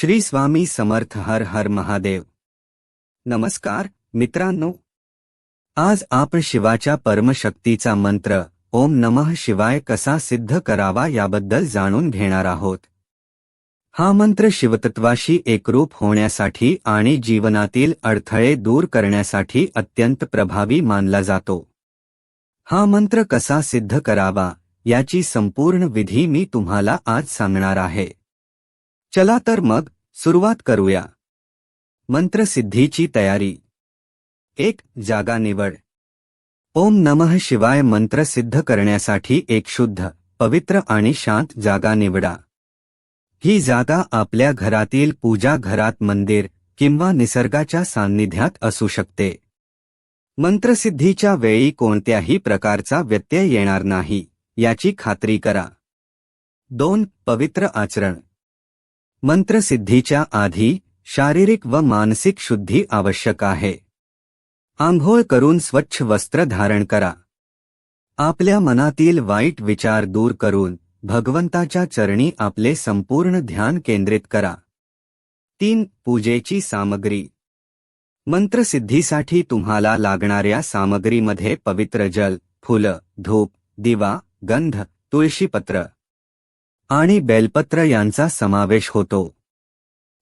श्री स्वामी समर्थ हर हर महादेव. नमस्कार मित्रांनो. आज आपण शिवाच्या परमशक्तीचा मंत्र ओम नमः शिवाय कसा सिद्ध करावा याबद्दल जाणून घेणार आहोत. हा मंत्र शिवतत्वाशी एकरूप होण्यासाठी आणि जीवनातील अडथळे दूर करण्यासाठी अत्यंत प्रभावी मानला जातो. हा मंत्र कसा सिद्ध करावा याची संपूर्ण विधी मी तुम्हाला आज सांगणार आहे. चला तर मग सुरुवात करूया. मंत्रसिद्धीची तयारी. एक जागा निवड. ओम नमः शिवाय मंत्र सिद्ध करण्यासाठी एक शुद्ध पवित्र आणि शांत जागा निवडा. ही जागा आपल्या घरातील पूजा घरात मंदिर किंवा निसर्गाच्या सान्निध्यात असू शकते. मंत्रसिद्धीच्या वेळी कोणत्याही प्रकारचा व्यत्यय येणार नाही याची खात्री करा. दोन पवित्र आचरण. मंत्रसिद्धीच्या आधी शारीरिक व मानसिक शुद्धी आवश्यक आहे. आंघोळ करून स्वच्छ वस्त्र धारण करा. आपल्या मनातील वाईट विचार दूर करून भगवंताच्या चरणी आपले संपूर्ण ध्यान केंद्रित करा. तीन पूजेची सामग्री. मंत्रसिद्धीसाठी तुम्हाला लागणाऱ्या सामग्रीमध्ये पवित्र जल फुलं धूप दिवा गंध तुळशीपत्र आणि बेलपत्र यांचा समावेश होतो.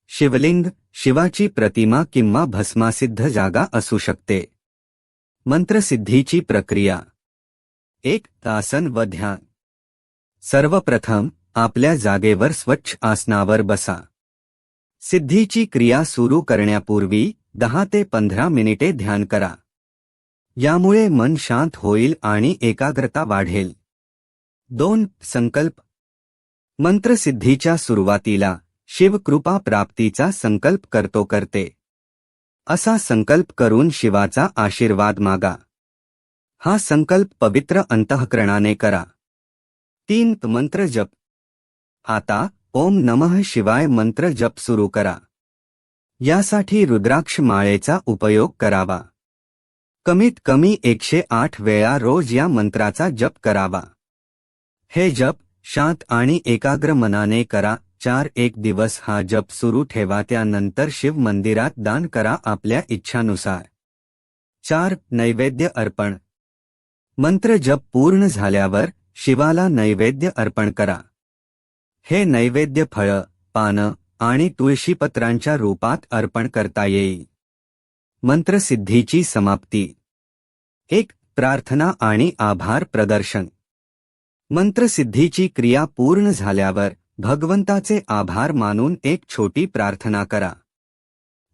शिवलिंग शिवाची प्रतिमा किंवा भस्मासिद्ध जागा असू शकते. मंत्रसिद्धीची प्रक्रिया. एक तासन व ध्यान. सर्वप्रथम आपल्या जागेवर स्वच्छ आसनावर बसा. सिद्धीची क्रिया सुरू करण्यापूर्वी दहा ते पंधरा मिनिटे ध्यान करा. यामुळे मन शांत होईल आणि एकाग्रता वाढेल. दोन संकल्प मंत्रसिद्धीच्या सुरुवातीला शिवकृपा प्राप्तीचा संकल्प करतो करते. असा संकल्प करून शिवाचा आशीर्वाद मागा. हा संकल्प पवित्र अंतःकरणाने करा. तीन मंत्र जप. आता ओम नमः शिवाय मंत्र जप सुरू करा. यासाठी रुद्राक्ष माळेचा उपयोग करावा. कमीत कमी एकशे आठ वेळा रोज या मंत्राचा जप करावा. हे जप शांत आणि एकाग्र मनाने करा. चार एक दिवस हा जप सुरू ठेवा. त्यानंतर शिव मंदिरात दान करा आपल्या इच्छानुसार. चार नैवेद्य अर्पण. मंत्र जप पूर्ण झाल्यावर शिवाला नैवेद्य अर्पण करा. हे नैवेद्य फळं पानं आणि तुळशीपत्रांच्या रूपात अर्पण करता येईल. मंत्रसिद्धीची समाप्ती. एक प्रार्थना आणि आभार प्रदर्शन. मंत्रसिद्धीची क्रिया पूर्ण झाल्यावर भगवंताचे आभार मानून एक छोटी प्रार्थना करा.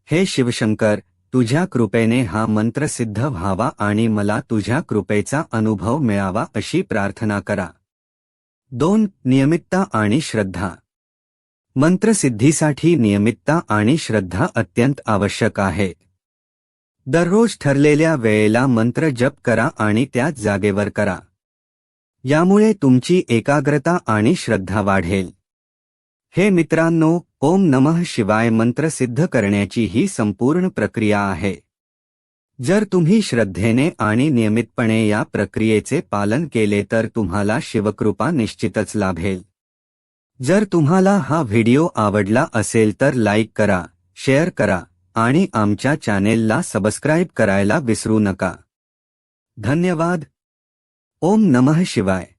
हे शिवशंकर तुझ्या कृपेने हा मंत्र सिद्ध व्हावा आणि मला तुझ्या कृपेचा अनुभव मिळावा अशी प्रार्थना करा. दोन नियमितता आणि श्रद्धा. मंत्रसिद्धीसाठी नियमितता आणि श्रद्धा अत्यंत आवश्यक आहे. दररोज ठरलेल्या वेळेला मंत्र जप करा आणि त्याच जागेवर करा. यामुळे तुमची एकाग्रता आणि श्रद्धा वाढेल. हे मित्रांनो ओम नमः शिवाय मंत्र सिद्ध करण्याची ही संपूर्ण प्रक्रिया आहे. जर तुम्ही श्रद्धेने आणि नियमितपणे या प्रक्रियेचे पालन केले तर तुम्हाला शिवकृपा निश्चितच लाभेल. जर तुम्हाला हा व्हिडिओ आवडला असेल तर लाईक करा शेअर करा आणि आमच्या चॅनेलला सबस्क्राईब करायला विसरू नका. धन्यवाद. ओम नमः शिवाय।